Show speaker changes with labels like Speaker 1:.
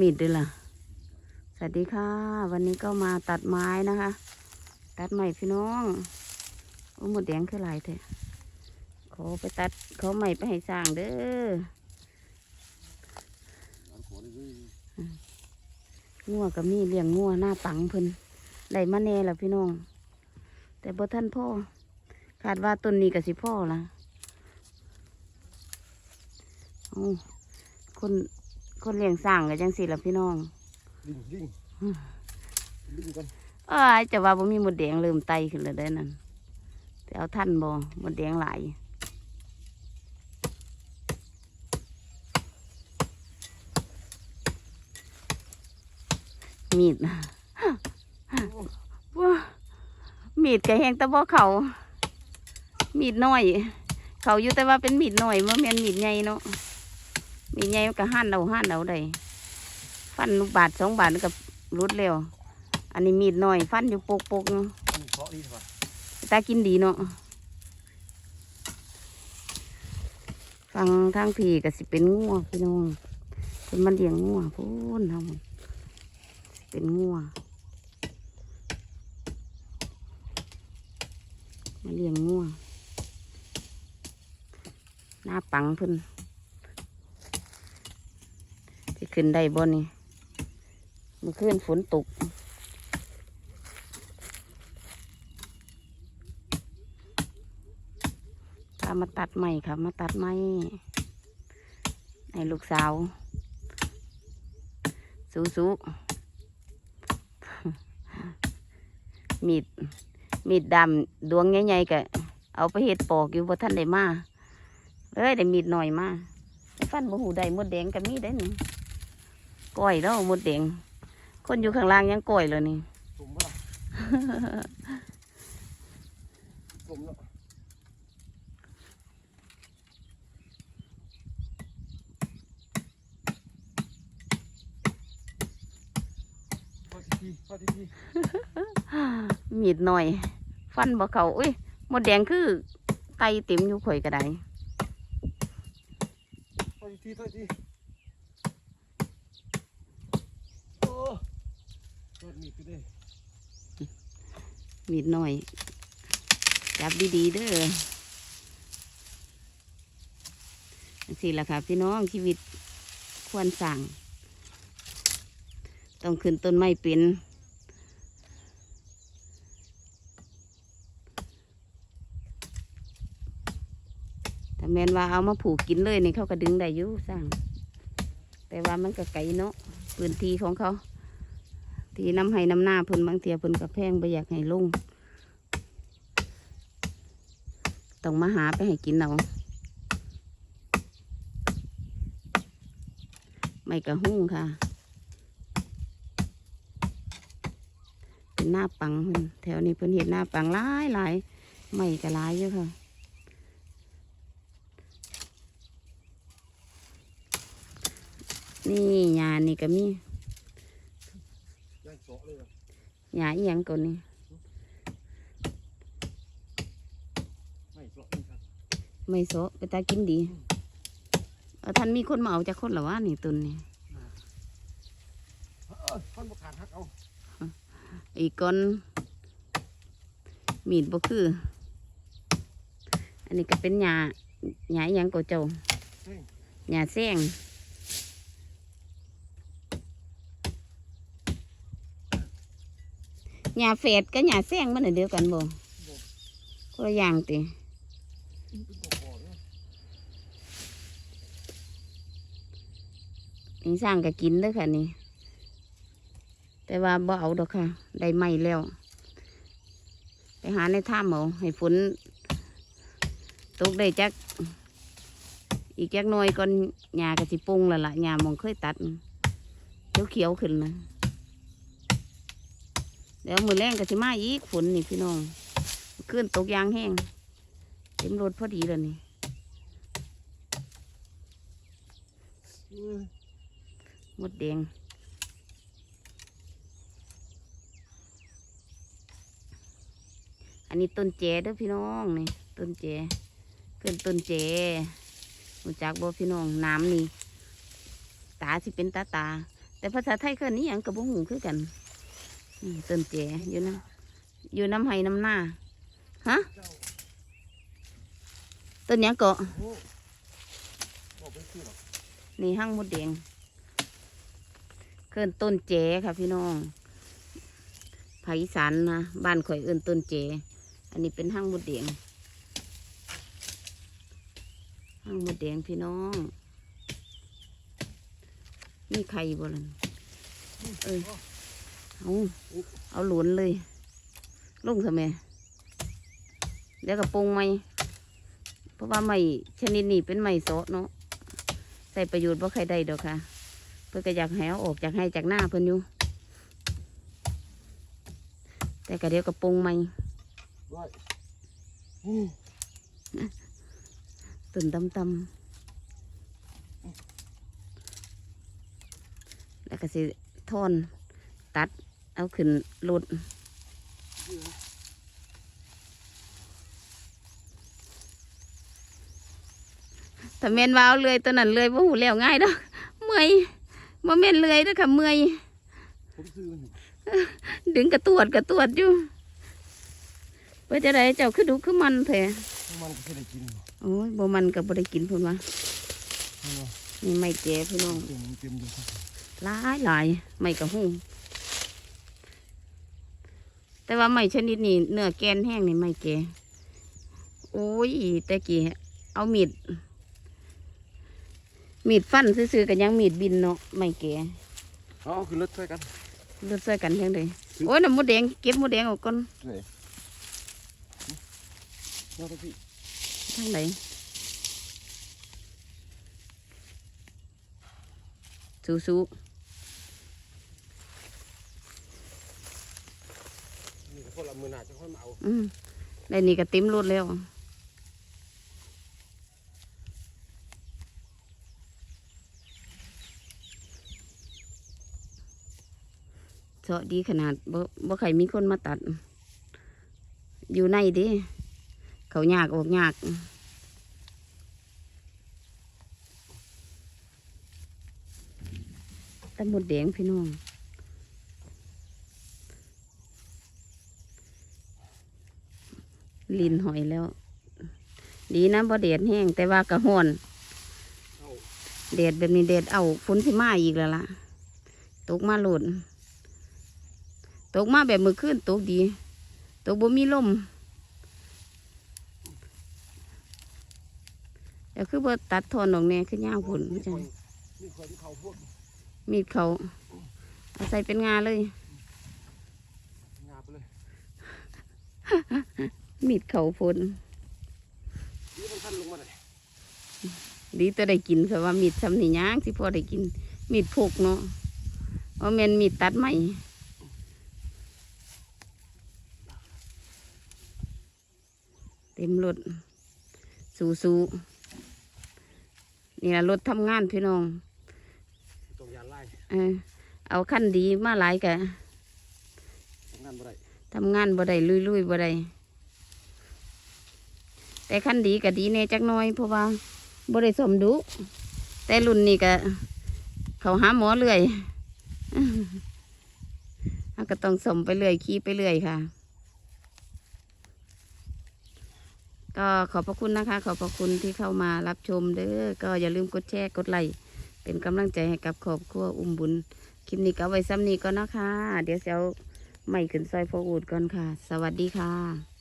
Speaker 1: มีดด้วยล่ะ สวัสดีค่ะ วันนี้ก็มาตัดไม้นะคะ ตัดใหม่พี่น้องโอ้หมดแดงคือหลายเถอะขอไปตัดเขาใหม่ไปให้สร้างเด้องัวกับมีเลี้ยงงัวหน้าปังเพิ่นได้มาแน่ล้วพี่น้อง แต่บ่ท่านพ่อคาดว่าต้นนี้กับสิพ่อละเอคน คนเลี้ยงสร้างกับจังสิละพี่น้อง
Speaker 2: ลิงลิงลิงกัน
Speaker 1: เอ้ยจะว่าบ่มีหมดแดงเริ่มไตขึ้นแล้วได้อนั่นแต่เอาท่านบ่หมดแดงหลายมีดว้ามีดก็แห้งแต่บ่เขา มีดน้อย เขาอยู่แต่ว่าเป็นมีดน้อยบ่แม่นมีดใหญ่เนาะ มีดใหญ่มันก็หั่นเอาหั่นเอาได้ฟันบาทสองบาทมันก็รุดเร็ว อันนี้มีดน้อย ฟันอยู่ปกปกๆเนาะ
Speaker 2: เพาะดีสิวะ
Speaker 1: ตากินดีเนาะฟังทางพี่ก็สิเป็นงัวพี่น้องเป็นมันเลี้ยงงัวพูนทำเป็นงัวมาเลี้ยงงัวหน้าปังเพิ่นจะ ขึ้นได้บ่นี่เมื่อคืนฝนตก พามาตัดใหม่ค่ะมาตัดไม้ให้ลูกสาว สู้สู้มีด มีดดำดวงใหญ่ๆก็เอาไปเห็ดปอกอยู่บ่ท่านได้มาเอ้ยได้มีดหน่อยมาฟันบ่หูได้มดแดงก็มีดได้หนี่ ก้อยแล้วหมดแดงคนอยู่ข้างล่างยังก้อยเลยนี่
Speaker 2: สมบ่สมแล้ว
Speaker 1: มีดหน่อย ฟันบ่เขาอุ้ยหมดแดงคือไตเต็มอยู่ข่อยก็ได้
Speaker 2: พอทีพอทีโอ้เปิด มีดได้
Speaker 1: มีดหน่อย จับดีๆเด้อสิล่ะค่ะพี่น้องชีวิตควรสั่ง ต้องขึ้นต้นไม้เป็นแต่แมนว่าเอามาผูกกินเลยนี่เขาก็ดึงได้อยู่สั่ง แต่ว่ามันก็ไกลเนาะพื้นที่ของเขา ทีน้ำให้น้ำหน้าเพิ่นบางเทียเพิ่นกับแพงไปอยากให้ลงต้องมาหาไปให้กินเอาไม่กระหุ้งค่ะ เป็นหน้าปังเพิ่นแถวนี้เพิ่นเห็นหน้าปังหลายหลายไม่กระลายเยอะค่ะนี่ยานี่ก็มี
Speaker 2: ยังเสาะเลยว่ะ
Speaker 1: หยาอีหยังก่อนนี่
Speaker 2: ไม่เสาะนี่ครับ
Speaker 1: ไม่โซะไปตากินดีเออท่านมีคนมาเอาจากคนเหรอวะนี่ตุนนี่
Speaker 2: เออท่อนบกขาดหักเอา
Speaker 1: อีกก่อนมีดบ่คือ อันนี้ก็เป็นหยาหยาอีหยังก็เจ้า
Speaker 2: เฮ้ย
Speaker 1: หยาแซง หยาเฟดกับหยาแซงมันอันเดียวกันบ่คนละอย่างติ
Speaker 2: เป็นตัวคอเนี่ย
Speaker 1: นี่สร้างก็กินเด้อค่ะนี่ แต่ว่าบ่เอาดอกค่ะ ได้ไหมแล้ว ไปหาในถ้ำเอาให้ฝนตกได้จัก อีกจักหน่อยก่อนหญ้าก็สิปรุงแล้วล่ะหญ้ามองเคยตัดเขียวๆขึ้นนะ เดี๋ยวมือแรงก็สิมาอีกฝนนี่พี่น้องขึ้นตกยางแห้งเต็มรถพอดีเลยนี่หมดแดงอันนี้ต้นแจเด้อพี่น้องนี่ต้นแจขึ้นต้นแจรู้จักบ่พี่น้องน้ำนี่ตาสิเป็นตาตา แต่ภาษาไทยคือนี้ยังกระบุหูคือกัน ต้นแจอยู่นะอยู่น้ำไห้น้ำหน้าฮะต้นหยังเกาะ
Speaker 2: โอ้บอกไปซื้อหรอก
Speaker 1: นี่ห้างมดแดงเกินต้นแจค่ะพี่น้องภาคอีสานนะบ้านข่อยเอินต้นแจอันนี้เป็นห้างมดแดงห้างมดแดงพี่น้องนี่ไข่บ่ล่ะเอ้ย เอาเอาหลุนเลยลงทำไมเดี๋ยวกับปรุงไหมเพราะว่าไม้ชนิดนี้เป็นไม้โซเนาะใส่ประโยชน์บ่ใครได้ดอกค่ะ เพื่อก็อยากให้อออกจากให้จากหน้าเพิ่นอยู่แต่ก็เดี๋ยวกระปรุงใหม่
Speaker 2: ด้วยอืม
Speaker 1: ตุ่นตำตำแล้วก็สิทอนตัด เอาขึ้นรถถ้าแม่นว่าเอาเลยตัวนั้นเลยบ่หูแล้วง่ายดอกเมื่อยบ่แม่นเลยเด้อค่ะเมื่อย
Speaker 2: ผมซื้อมันอยู่
Speaker 1: ดึงกระตวดกระตวดอยู่เพื่อจะได้เจ้าคือดุคือมันแท้
Speaker 2: มันก็แค่ได้กิน
Speaker 1: โอ้ยบ่มันก็บ่ได้กินพุ่นวะ
Speaker 2: นี่ไง
Speaker 1: นี่ไม่แก่พี่น้อง
Speaker 2: เต็มเต็มอยู่ครับ
Speaker 1: หลายหลายไม่กระหู แต่ว่าไม่ชนิดนี้เนื้อแกนแห้งนี่ไม่แก่โอ้ยแต่กี้เอามีด มีดฟันซื่อๆกันยังมีดบินเนาะไม่แก่
Speaker 2: เอาเอาขึ้นรถช่วยกัน
Speaker 1: เลือดใส่กันเพียงใดโอ้ยน้ำมดแดงเก็บมดแดงออกก่อน
Speaker 2: เลยน้องพี่
Speaker 1: ทางไหนสู้ๆ
Speaker 2: นี่ก็คนลมือหนาจะค่อยมาเอา
Speaker 1: อืมได้นี่ก็เต็มรถแล้วเจาะดีขนาดบ่บ่ใครมีคนมาตัด อยู่ในดิเขายากออกยากแต่หมดแดงพี่น้อง ลินหอยแล้ว ดีนะบ่เดดแห้งแต่ว่ากระห้อน
Speaker 2: เด
Speaker 1: ดแบบนี้เดดเอาฝนสิมาอีกแล้วล่ะตกมาหลดตกมาแบบมือขึ้นตกดี ตกบ่มีลมเดี๋ยวคือบ่ตัดทอนออกแน่คือยาวผุน
Speaker 2: นี่
Speaker 1: จ้ะ
Speaker 2: คนนี่คนที่
Speaker 1: มีดเขาเอาใส่เป็นงาเลย
Speaker 2: งาไปเลย
Speaker 1: มีดเขาผล
Speaker 2: นี่มันขั้นลงมาเลย
Speaker 1: ดีแต่ได้กินค่ะว่ามีดซ้ำนี่ย่างสิพอได้กิน มีดพกเนาะว่าแม่นมีดตัดใหม่เต็มรถสู้สู้นี่ละรถทำงานพี่น้อง
Speaker 2: ตรงยานไล่
Speaker 1: เออเอาขั้นดีมาหลายกะ
Speaker 2: ตรงนั้นบ่ได้
Speaker 1: ทำงานบ่ได้ลุยลุยๆบ่ได้ แต่ขั้นดีก็ดีแน่จักน้อยเพราะว่าบ่ได้สมดุ แต่รุ่นนี้ก็เขาหาหมอเรื่อยก็ต้องสมไปเรื่อยขี่ไปเรื่อยค่ะ ก็ขอบพระคุณนะคะ ขอบพระคุณที่เข้ามารับชมเด้อก็อย่าลืมกดแชร์กดไลค์เป็นกำลังใจให้กับครอบครัวอุ้มบุญคลิปนี้ก็เอาไว้ซ้ำนี้ก่อนะคะเดี๋ยวเซลไม่ขึ้นซอยพออูดก่อนค่ะ สวัสดีค่ะ